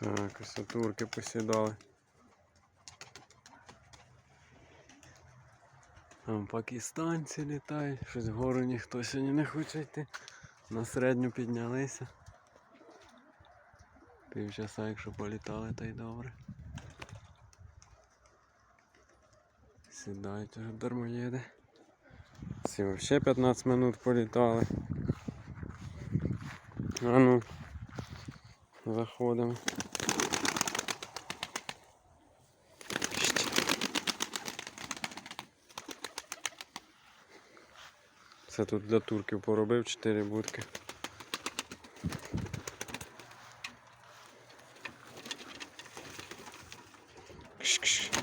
Так, ось посідали. Там пакистанці літають, щось вгору ніхто сьогодні не хоче йти. На середню піднялися. Півчаса, якщо політали, то й добре. Сідають уже дармоєди. Всі взагалі 15 минут політали. А ну, заходимо. Це тут для турків поробив чотири будки. Кш-кш.